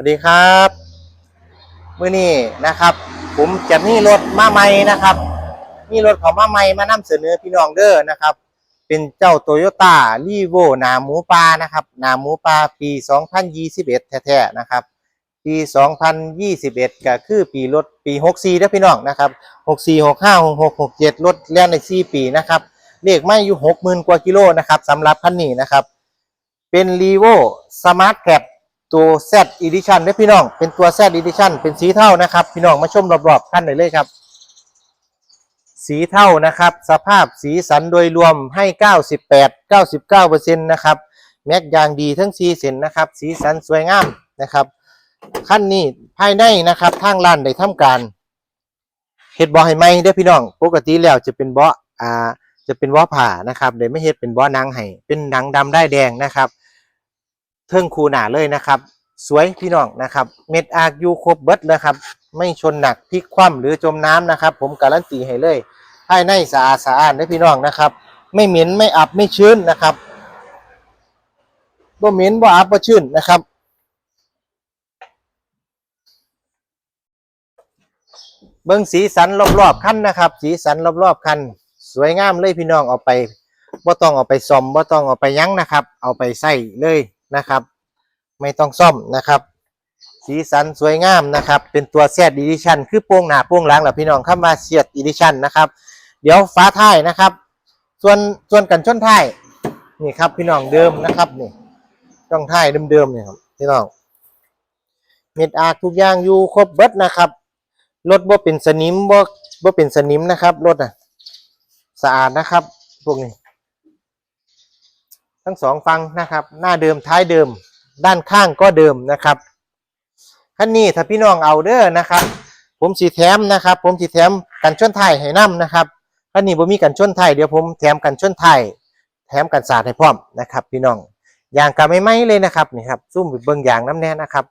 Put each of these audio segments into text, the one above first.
วัสดีครับมื้อนี้นะครับ ผมจะมีรถมาใหม่นะครับ มีรถของมาใหม่มานำเสนอพี่น้องเด้อนะครับ เป็นเจ้าโตโยต้ารีโวหนาหมูปลานะครับหนาหมูปลาปี 2021 แท้ๆนะครับ ปี 2021 ก็คือปีรถปี 64เด้อพี่น้องนะครับ64 65 66 67 รถแล่นใน 4 ปีนะครับเลขไม่อยู่ 60,000 กว่ากิโลนะครับสำหรับคันนี้นะครับ เป็น r e v o Smart Cap ตัว Z Edition เด้อพี่น้อง เป็นตัว Z Edition เป็นสีเท่านะครับ พี่น้องมาชมรอบๆคันได้เลยครับ สีเทานะครับ สภาพสีสันโดยรวมให้ 98 99%นะครับ แม็กยางดีทั้ง4เส้นนะครับ สีสันสวยงามนะครับขั้นนี้ภายในนะครับทางร้านได้ทำการเฮ็ดบาะให้ไหมเด้อพี่น้อง ปกติแล้วจะเป็นบาะอ่าจะเป็นบาะผ่านะครับเดี๋ยวไม่เฮ็ดเป็นบาะหนังให้เป็นหนังดำได้แดงนะครับ เทิงคูหนาเลยนะครับ สวยพี่น้องนะครับ เม็ดอาร์ยูครบเบิดนะครับ ไม่ชนหนักพลิกคว่ำหรือจมน้ำนะครับ ผมการันตีให้เลยภายในสะอาดสะอาดเด้พี่น้องนะครับ ไม่เหม็นไม่อับไม่ชื้นนะครับบ่เหม็นบ่อับบ่ชื้นนะครับเบิ้งสีสันรอบๆคันนะครับ สีสันรอบๆคันสวยงามเลยพี่น้องเอาไปบ่ต้องเอาไปซ่อมบ่ต้องเอาไปยั้งนะครับ เอาไปใส่เลย นะครับ ไม่ต้องซ่อมนะครับ สีสันสวยงามนะครับ เป็นตัวแซดอีดิชันคือโป้งหนาโป้งหลังแหละพี่น้องคำว่าเสียดอีดิชันนะครับ เดี๋ยวฟ้าท้ายนะครับ ส่วนส่วนกันชนท้ายนี่ครับพี่น้องเดิมนะครับนี่ช่องท้ายเดิมๆเนี่ยครับพี่น้องเม็ดอาร์ทุกอย่างอยู่ครบเบิดนะครับรถบ่เป็นสนิมบ่บ่เป็นสนิมนะครับรถอะสะอาดนะครับ พวกนี้ ทั้งสองฟังนะครับ หน้าเดิมท้ายเดิม ด้านข้างก็เดิมนะครับคันนี้ถ้าพี่น้องเอาเด้อนะครับ ผมสีแถมนะครับ ผมสีแถมกันชนไทยให้นํนะครับคันนี้บ่มีกันชนไทยเดี๋ยวผมแถมกันชนไทยแถมกันสาดให้พร้อมนะครับ พี่น้องยางกะไม่ไหมเลยนะครับนี่ครับซุ่มเบิ่งยางน้ำแน่นะครับ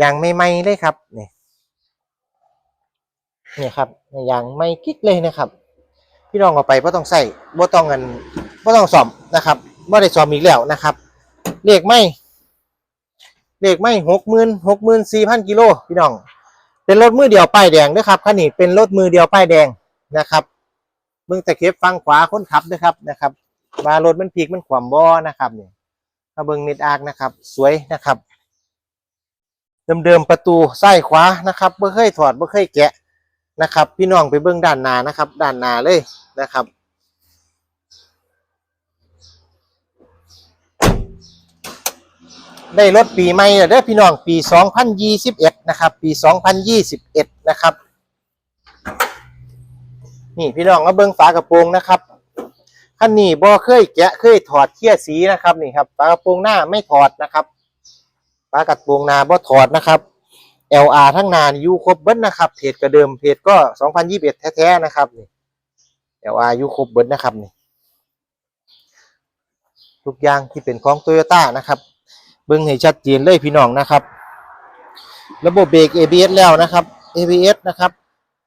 ยางไม่ไหมเลยครับนี่นี่ครับอย่างไม่กิ๊กเลยนะครับ พี่น้องเอาไปบ่ต้องใส่บ่ต้องเงินบ่ต้องซ่อมนะครับ บ่ได้ซ่อมอีกแล้วนะครับเลขไม่เลขไม่หกหมื่นหกหมื่นสี่พันกิโลพี่น้อง เป็นรถมือเดียวป้ายแดงนะครับคันนี้เป็นรถมือเดียวป้ายแดงนะครับเบิ่งตะเข็บฟังขวาคนขับนะครับนะครับว่ารถมันพลิกมันขวามบ่นะครับเนี่ยมาเบิ่งเม็ดอาร์กนะครับ สวยนะครับ เดิมๆประตูซ้ายขวานะครับบ่เคยถอดบ่เคยแกะนะครับ พี่น้องไปเบื้องด้านหน้านะครับ ด้านหน้าเลยนะครับ ได้รถปีใหม่แล้วเด้อพี่น้องปี 2021 นะครับ ปี 2021 นะครับ นี่พี่น้องมาเบิ้งฝากระโปรงนะครับคันนี้บ่เคยแกะเคยถอดเทียสีนะครับนี่ครับฝากระโปรงหน้าไม่ถอดนะครับฝากระโปรงหน้าบ่ถอดนะครับ LR ทั้งนานอยู่ครบเบิดนะครับเพจกระเดิมเพจก็ 2021 แท้ๆนะครับนี่ LR อยู่ครบเบิดนะครับนี่ทุกอย่างที่เป็นของโตโยต้านะครับ เบิ่งให้ชัดเจนเลยพี่น้องนะครับ ระบบเบรก ABS แล้วนะครับ ABS นะครับ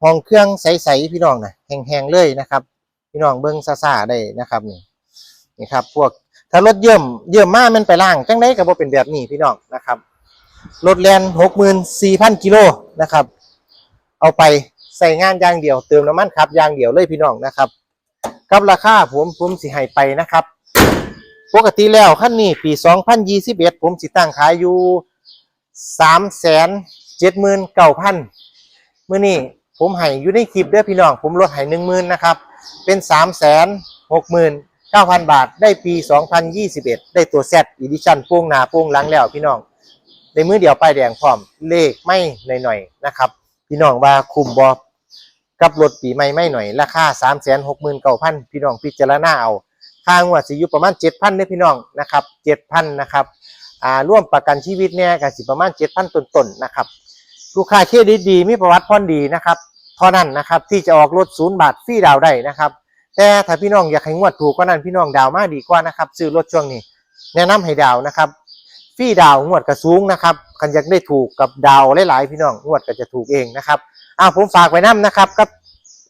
ห้องเครื่องใสๆพี่น้องนะแห้งๆเลยนะครับ พี่น้องเบิ่งซ่าๆได้นะครับนี่นี่ครับ พวกถ้ารถเยิ่มเยิ่มมามันไปล่างจังได้ก็บ่เป็นแบบนี้พี่น้องนะครับรถแลนหกหมื่นสี่พันกิโลนะครับ เอาไปใส่งานอย่างเดียวเติมน้ำมันครับอย่างเดียวเลยพี่น้องนะครับ กับราคาผมผมสิให้ไปนะครับ ปกติแล้วขั้นนี้ปี 2021 ผมสิตั้งขายอยู่ 379,000มื้อนี้ผมให้อยู่ในคลิปเด้อพี่น้อง ผมลดให้10,000นะครับ เป็น 369,000 บาท ได้ปี 2021 ได้ตัว Z Edition โป้งหน้าโป้งหลังแล้วพี่น้องในมือเดียวป้ายแดงพร้อมเลขไม่หน่อยๆนะครับ พี่น้องว่าคุมบอกับรถปีใหม่ไม่หน่อย ราคา 3 6 9 0 0 0 พี่น้องพิจารณาเอา ค่างวดสิอยู่ประมาณ7,000เด้อพี่น้องนะครับ7,000นนะครับอ่าร่วมประกันชีวิตเนี่ยก็สิประมาณ7,000ต้นๆนะครับลูกค้าเครดิตดีมีประวัติผ่อนดีนะครับเท่านั้นนะครับที่จะออกรถศูนย์บาทฟรีดาวได้นะครับแต่ถ้าพี่น้องอยากให้งวดถูกก็นั้นพี่น้องดาวมากดีกว่านะครับซื้อรถช่วงนี้ แนะนำให้ดาวนะครับฟรีดาวงวดกระสูงนะครับคันอยากได้ถูกกับดาวหลายๆ พี่น้องงวดก็จะถูกเองนะครับอ่าผมฝากไว้น้ำนะครับกับ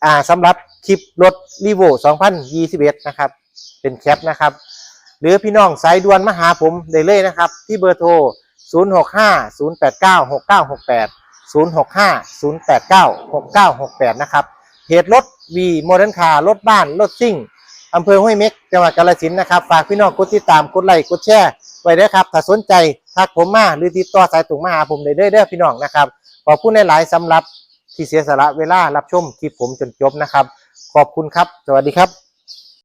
อ่าสำหรับคลิปรถรีโว2021 นะครับ เป็นแคปนะครับ หรือพี่น้องสายด่วนมาหาผมได้เลยนะครับ ที่เบอร์โทร 065 089 6968 065 089 6968 นะครับเพจรถวีโมเดิร์นคาร์รถบ้าน รถซิ่งอำเภอห้วยเม็กจังหวัดกาฬสินธุ์นะครับ ฝากพี่น้องกดติดตามกดไลค์กดแชร์ไว้ด้วยครับ ถ้าสนใจทักผมมาหรือติดต่อสายตรงมาหาผมได้เด้อเด้อพี่น้องนะครับ ขอบคุณหลายๆสำหรับที่เสียสละเวลารับชมคลิปผมจนจบนะครับ ขอบคุณครับ สวัสดีครับ